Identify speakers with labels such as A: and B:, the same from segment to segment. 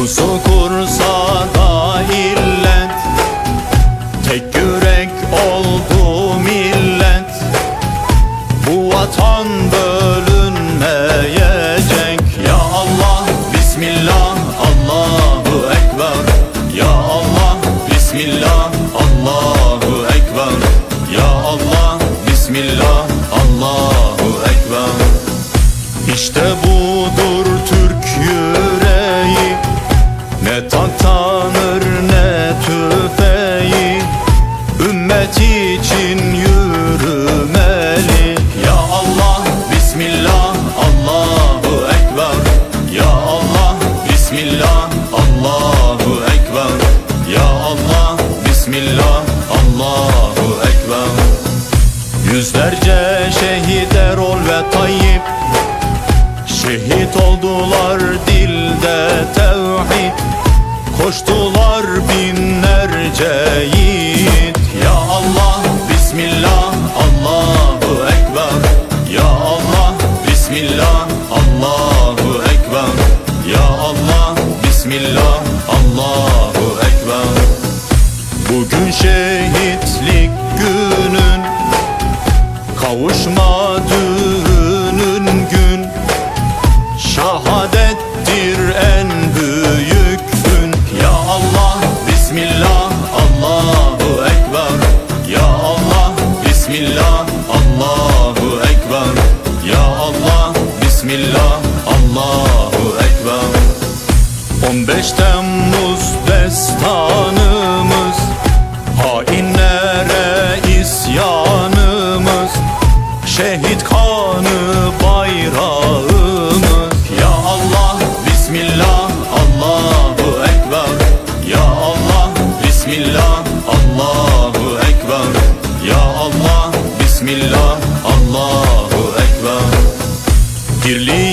A: Pusu kursa da illet. Tek yürek oldu millet. Bu vatan bölünmeyecek. Ya Allah Bismillah Allahu Ekber. Ya Allah Bismillah Allahu Ekber. Ya Allah Bismillah Allahu Ekber. İşte budur Türk yüreği oldular dilde tevhid Koştular binlerce yiğit. Ya Allah Bismillah Allahu Ekber. Ya Allah Bismillah Allahu Ekber. Ya Allah Bismillah Allahu Ekber. Bugün şehitlik günün Kavuşma düğünün Şahadettir en büyük gün. Ya Allah Bismillah Allahu Ekber. Ya Allah Bismillah Allahu Ekber. Ya Allah Bismillah Allahu Ekber. 15 Temmuz destanımız Que lindo.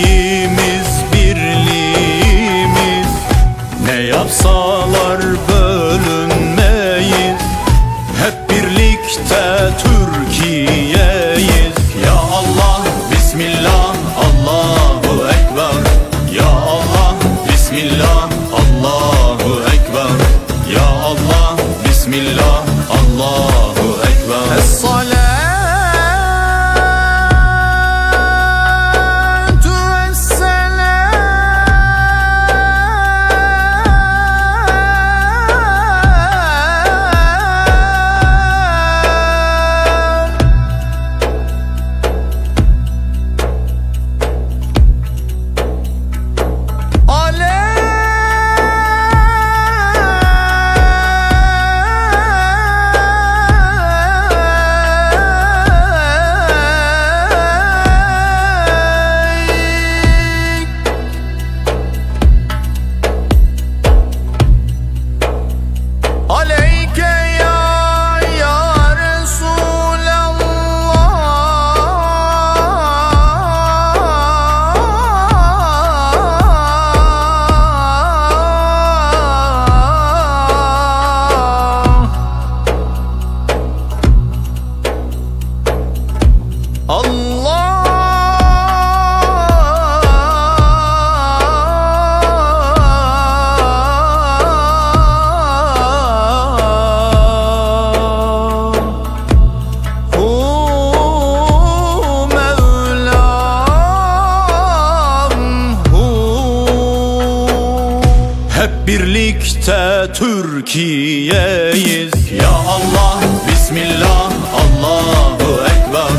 A: Birlikte Türkiye'yiz. Ya Allah Bismillah Allahu Ekber.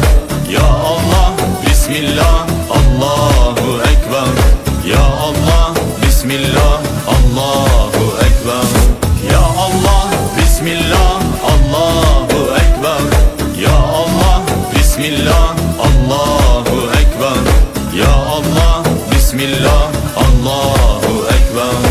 A: Ya Allah Bismillah Allahu Ekber. Ya Allah Bismillah Allahu Ekber. Ya Allah Bismillah Allahu Ekber. Ya Allah Bismillah Allahu Ekber. Ya Allah Bismillah Allahu Ekber.